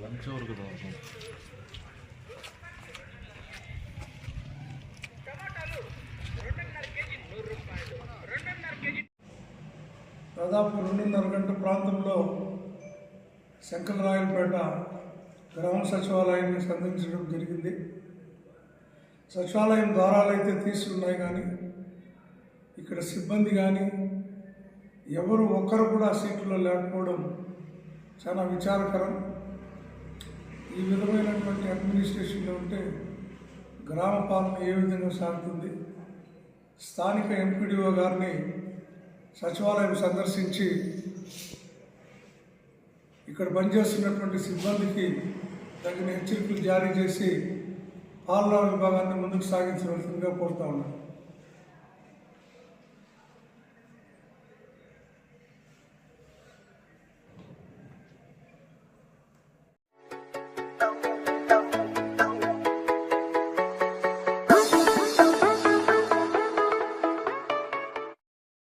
Lunch దాదాపు రెండున్నర గంట ప్రాంతంలో శంకరరాయలపేట గ్రామ సచివాలయాన్ని సందర్శించడం జరిగింది. సచివాలయం ద్వారాలు అయితే తీసుకున్నాయి కానీ ఇక్కడ సిబ్బంది కానీ ఎవరు ఒక్కరు కూడా సీట్లో లేకపోవడం చాలా విచారకరం. ఈ విధమైనటువంటి అడ్మినిస్ట్రేషన్లో ఉంటే గ్రామ పాలన ఏ విధంగా సాగుతుంది? స్థానిక ఎంపీడీఓ గారిని సచివాలయం సందర్శించి ఇక్కడ పనిచేస్తున్నటువంటి సిబ్బందికి తగిన హెచ్చరికలు జారీ చేసి పాలనా విభాగాన్ని ముందుకు సాగించవలసిందిగా కోరుతా ఉన్నాను.